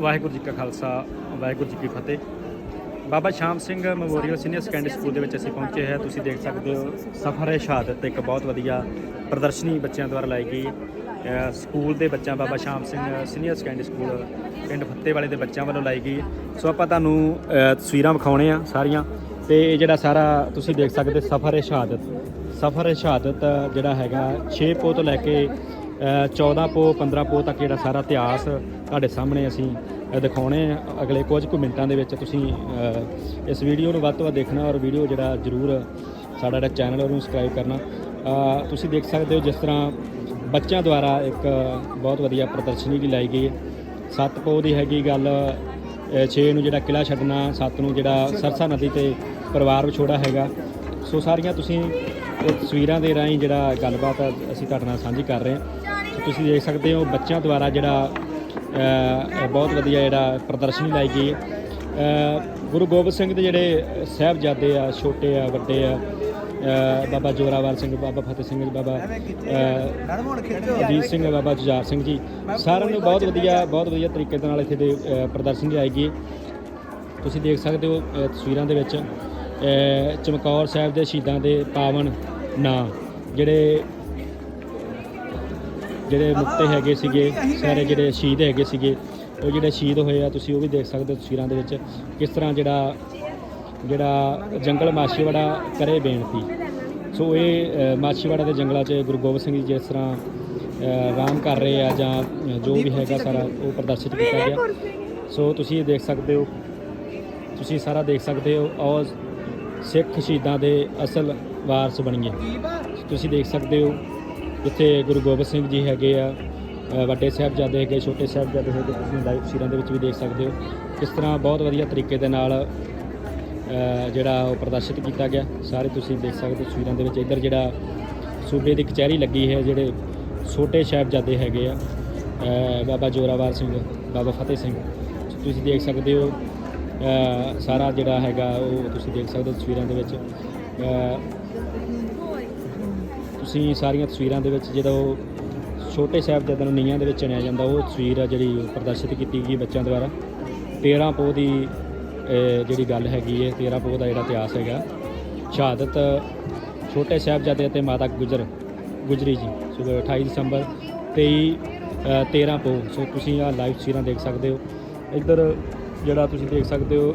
ਵਾਹਿਗੁਰੂ ਜੀ ਕਾ ਖਾਲਸਾ, ਵਾਹਿਗੁਰੂ ਜੀ ਕੀ ਫਤਿਹ। Baba Sham Singh memorial senior secondary school ਦੇ ਵਿੱਚ ਅਸੀਂ ਪਹੁੰਚੇ ਹਾਂ। ਤੁਸੀਂ ਦੇਖ ਸਕਦੇ ਹੋ ਸਫਰ ਹੈ ਸ਼ਹਾਦਤ ਇੱਕ ਬਹੁਤ ਵਧੀਆ ਪ੍ਰਦਰਸ਼ਨੀ ਬੱਚਿਆਂ ਦੁਆਰਾ ਲਾਈ ਗਈ। ਸਕੂਲ ਦੇ ਬੱਚਿਆਂ ਬਾਬਾ Sham Singh senior secondary school, ਪਿੰਡ ਫੱਤੇ ਵਾਲੇ ਦੇ ਬੱਚਿਆਂ ਵੱਲੋਂ ਲਾਈ ਗਈ। ਸੋ ਆਪਾਂ ਤੁਹਾਨੂੰ ਤਸਵੀਰਾਂ ਵਿਖਾਉਣੇ ਆ ਸਾਰੀਆਂ। ਤੇ ਇਹ ਜਿਹੜਾ ਸਾਰਾ ਤੁਸੀਂ ਦੇਖ ਸਕਦੇ, ਸਫਰ ਹੈ ਸ਼ਹਾਦਤ। ਸਫਰ ਹੈ ਸ਼ਹਾਦਤ ਜਿਹੜਾ ਹੈਗਾ 6 ਪੋ ਤੋਂ ਲੈ ਕੇ 14 ਪੋ 15 ਪੋ ਤੱਕ ਜਿਹੜਾ ਸਾਰਾ ਇਤਿਹਾਸ ਤੁਹਾਡੇ ਸਾਹਮਣੇ ਅਸੀਂ ਦਿਖਾਉਣੇ ਅਗਲੇ ਕੁਝ ਕੁ ਮਿੰਟਾਂ ਦੇ ਵਿੱਚ ਤੁਸੀਂ ਇਸ ਵੀਡੀਓ ਨੂੰ ਵੱਧ ਤੋਂ ਵੱਧ ਦੇਖਣਾ ਔਰ ਵੀਡੀਓ ਜਿਹੜਾ ਜ਼ਰੂਰ ਸਾਡਾ ਜਿਹੜਾ ਚੈਨਲ ਉਹਨੂੰ ਸਬਸਕ੍ਰਾਈਬ ਕਰਨਾ। ਤੁਸੀਂ ਦੇਖ ਸਕਦੇ ਹੋ ਜਿਸ ਤਰ੍ਹਾਂ ਬੱਚਿਆਂ ਦੁਆਰਾ ਇੱਕ ਬਹੁਤ ਵਧੀਆ ਪ੍ਰਦਰਸ਼ਨੀ ਵੀ ਲਾਈ ਗਈ ਹੈ। ਸੱਤ ਪੋ ਦੀ ਹੈਗੀ ਗੱਲ 6 ਨੂੰ ਜਿਹੜਾ ਕਿਲਾ ਛੱਡਣਾ 7 ਨੂੰ ਜਿਹੜਾ ਸਰਸਾ ਨਦੀ ਤੇ ਪਰਿਵਾਰ ਵਿਛੋੜਾ ਹੈਗਾ। ਸੋ ਸਾਰੀਆਂ ਤੁਸੀਂ ਇਹ ਤਸਵੀਰਾਂ ਦੇ ਰਾਹੀਂ ਜਿਹੜਾ ਗੱਲਬਾਤ ਅਸੀਂ ਤੁਹਾਡੇ ਨਾਲ ਸਾਂਝੀ ਕਰ ਰਹੇ ਹਾਂ। ਤੁਸੀਂ ਦੇਖ ਸਕਦੇ ਹੋ ਬੱਚਿਆਂ ਦੁਆਰਾ ਜਿਹੜਾ ਬਹੁਤ ਵਧੀਆ ਜਿਹੜਾ ਪ੍ਰਦਰਸ਼ਨੀ ਲਾਈ ਗਈ ਗੁਰੂ ਗੋਬਿੰਦ ਸਿੰਘ ਦੇ ਜਿਹੜੇ ਸਾਹਿਬਜ਼ਾਦੇ ਆ ਛੋਟੇ ਆ ਵੱਡੇ ਆ ਬਾਬਾ ਜੋਰਾਵਰ ਸਿੰਘ ਬਾਬਾ ਫਤਿਹ ਸਿੰਘ ਬਾਬਾ ਅ, ਅਜੀਤ ਸਿੰਘ ਬਾਬਾ ਜੁਝਾਰ ਸਿੰਘ ਜੀ ਸਾਰਿਆਂ ਨੂੰ ਬਹੁਤ ਵਧੀਆ ਬਹੁਤ ਵਧੀਆ ਤਰੀਕੇ ਦੇ ਨਾਲ ਇੱਥੇ ਦੇ ਪ੍ਰਦਰਸ਼ਨੀ ਲਾਈ ਗਈ ਤੁਸੀਂ ਦੇਖ ਸਕਦੇ ਹੋ ਤਸਵੀਰਾਂ ਦੇ ਵਿੱਚ ਚਮਕੌਰ ਸਾਹਿਬ ਦੇ ਸ਼ਹੀਦਾਂ ਦੇ ਪਾਵਨ ਨਾਂ ਜਿਹੜੇ ਜਿਹੜੇ ਮੁਕਤੇ ਹੈਗੇ ਸੀਗੇ ਸਾਰੇ ਜਿਹੜੇ ਸ਼ਹੀਦ ਹੈਗੇ ਸੀਗੇ ਉਹ ਜਿਹੜੇ ਸ਼ਹੀਦ ਹੋਏ ਆ ਤੁਸੀਂ ਉਹ ਵੀ ਦੇਖ ਸਕਦੇ ਹੋ ਤਸਵੀਰਾਂ ਦੇ ਵਿੱਚ ਕਿਸ ਤਰ੍ਹਾਂ ਜਿਹੜਾ ਜਿਹੜਾ ਜੰਗਲ ਮਾਛੀਵਾੜਾ ਕਰੇ ਬੇਨਤੀ। ਸੋ ਇਹ ਮਾਛੀਵਾੜਾ ਦੇ ਜੰਗਲਾਂ 'ਚ ਗੁਰੂ ਗੋਬਿੰਦ ਸਿੰਘ ਜੀ ਜਿਸ ਤਰ੍ਹਾਂ ਅ, ਆਰਾਮ ਕਰ ਰਹੇ ਆ ਜਾਂ ਜੋ ਵੀ ਹੈਗਾ ਸਾਰਾ ਉਹ ਪ੍ਰਦਰਸ਼ਿਤ ਕੀਤਾ ਗਿਆ। ਸੋ ਤੁਸੀਂ ਇਹ ਦੇਖ ਸਕਦੇ ਹੋ ਤੁਸੀਂ ਸਾਰਾ ਦੇਖ ਸਕਦੇ ਹੋ ਔਰ ਸਿੱਖ ਸ਼ਹੀਦਾਂ ਦੇ ਅਸਲ ਵਾਰਸ ਬਣੀਏ ਤੁਸੀਂ ਦੇਖ ਸਕਦੇ ਹੋ ਇੱਥੇ ਗੁਰੂ ਗੋਬਿੰਦ ਸਿੰਘ ਜੀ ਹੈਗੇ ਆ ਵੱਡੇ ਸਾਹਿਬਜ਼ਾਦੇ ਹੈਗੇ, ਛੋਟੇ ਸਾਹਿਬਜ਼ਾਦੇ ਹੈਗੇ, ਤੁਸੀਂ ਲਾਈਵ ਤਸਵੀਰਾਂ ਦੇ ਵਿੱਚ ਵੀ ਦੇਖ ਸਕਦੇ ਹੋ। ਕਿਸ ਤਰ੍ਹਾਂ ਬਹੁਤ ਵਧੀਆ ਤਰੀਕੇ ਦੇ ਨਾਲ ਜਿਹੜਾ ਉਹ ਪ੍ਰਦਰਸ਼ਿਤ ਕੀਤਾ ਗਿਆ। ਸਾਰੇ ਤੁਸੀਂ ਦੇਖ ਸਕਦੇ ਹੋ ਤਸਵੀਰਾਂ ਦੇ ਵਿੱਚ। ਇੱਧਰ ਜਿਹੜਾ ਸੂਬੇ ਦੀ ਕਚਹਿਰੀ ਲੱਗੀ ਹੈ, ਜਿਹੜੇ ਛੋਟੇ ਸਾਹਿਬਜ਼ਾਦੇ ਹੈਗੇ ਆ ਬਾਬਾ ਜੋਰਾਵਰ ਸਿੰਘ, ਬਾਬਾ ਫਤਿਹ ਸਿੰਘ। ਤੁਸੀਂ ਦੇਖ ਸਕਦੇ ਹੋ ਸਾਰਾ ਜਿਹੜਾ ਹੈਗਾ, ਉਹ ਤੁਸੀਂ ਦੇਖ ਸਕਦੇ ਹੋ ਤਸਵੀਰਾਂ ਦੇ ਵਿੱਚ। ਤੁਸੀਂ ਸਾਰੀਆਂ ਤਸਵੀਰਾਂ ਦੇ ਵਿੱਚ ਜਦੋਂ ਛੋਟੇ ਸਾਹਿਬਜ਼ਾਦਿਆਂ ਨੂੰ ਨੀਹਾਂ ਦੇ ਵਿੱਚ ਚਿਣਿਆ ਜਾਂਦਾ ਉਹ ਤਸਵੀਰ ਆ ਜਿਹੜੀ ਪ੍ਰਦਰਸ਼ਿਤ ਕੀਤੀ ਗਈ ਬੱਚਿਆਂ ਦੁਆਰਾ। 13 ਪੋਹ ਦੀ ਜਿਹੜੀ ਗੱਲ ਹੈਗੀ ਹੈ 13 ਪੋਹ ਦਾ ਜਿਹੜਾ ਇਤਿਹਾਸ ਹੈਗਾ। ਸ਼ਹਾਦਤ ਛੋਟੇ ਸਾਹਿਬਜ਼ਾਦੇ ਅਤੇ ਮਾਤਾ ਗੁਜਰ ਗੁਜਰੀ ਜੀ ਸੋ 28 ਦਸੰਬਰ 23 ਅ, 13 ਪੋਹ। ਸੋ ਤੁਸੀਂ ਆ ਲਾਈਵ ਤਸਵੀਰਾਂ ਦੇਖ ਸਕਦੇ ਹੋ। ਇੱਧਰ ਜਿਹੜਾ ਤੁਸੀਂ ਦੇਖ ਸਕਦੇ ਹੋ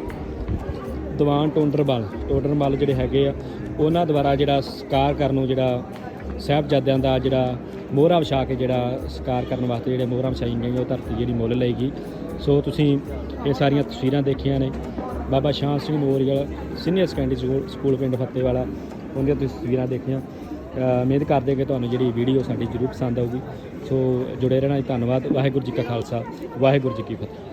ਦੀਵਾਨ ਟੋਂਡਰਮਲ ਟੋਂਡਰਮਲ ਜਿਹੜੇ ਹੈਗੇ ਆ ਉਹਨਾਂ ਦੁਆਰਾ ਜਿਹੜਾ ਸਕਾਰ ਕਰਨ ਨੂੰ ਜਿਹੜਾ ਸਾਹਿਬਜ਼ਾਦਿਆਂ ਦਾ ਜਿਹੜਾ ਮੋਹਰਾ ਵਿਛਾ ਕੇ ਜਿਹੜਾ ਸਕਾਰ ਕਰਨ ਵਾਸਤੇ ਜਿਹੜੇ ਮੋਹਰਾਂ ਵਿਛਾਈਆਂ ਗਈਆਂ, ਉਹ ਧਰਤੀ ਜਿਹੜੀ ਮੁੱਲ ਲਏਗੀ। ਸੋ ਤੁਸੀਂ ਇਹ ਸਾਰੀਆਂ ਤਸਵੀਰਾਂ ਦੇਖੀਆਂ ਨੇ। Baba Sham Singh memorial senior secondary school school ਪਿੰਡ ਫੱਤੇਵਾਲਾ, ਉਹਦੀਆਂ ਤੁਸੀਂ ਤਸਵੀਰਾਂ ਦੇਖੀਆਂ। ਉਮੀਦ ਕਰਦੇ ਕਿ ਤੁਹਾਨੂੰ ਜਿਹੜੀ ਵੀਡੀਓ ਸਾਡੀ ਜ਼ਰੂਰ ਪਸੰਦ ਆਊਗੀ। ਸੋ ਜੁੜੇ ਰਹਿਣਾ ਜੀ, ਧੰਨਵਾਦ। ਵਾਹਿਗੁਰੂ ਜੀ ਕਾ ਖਾਲਸਾ, ਵਾਹਿਗੁਰੂ ਜੀ ਕੀ ਫਤਿਹ।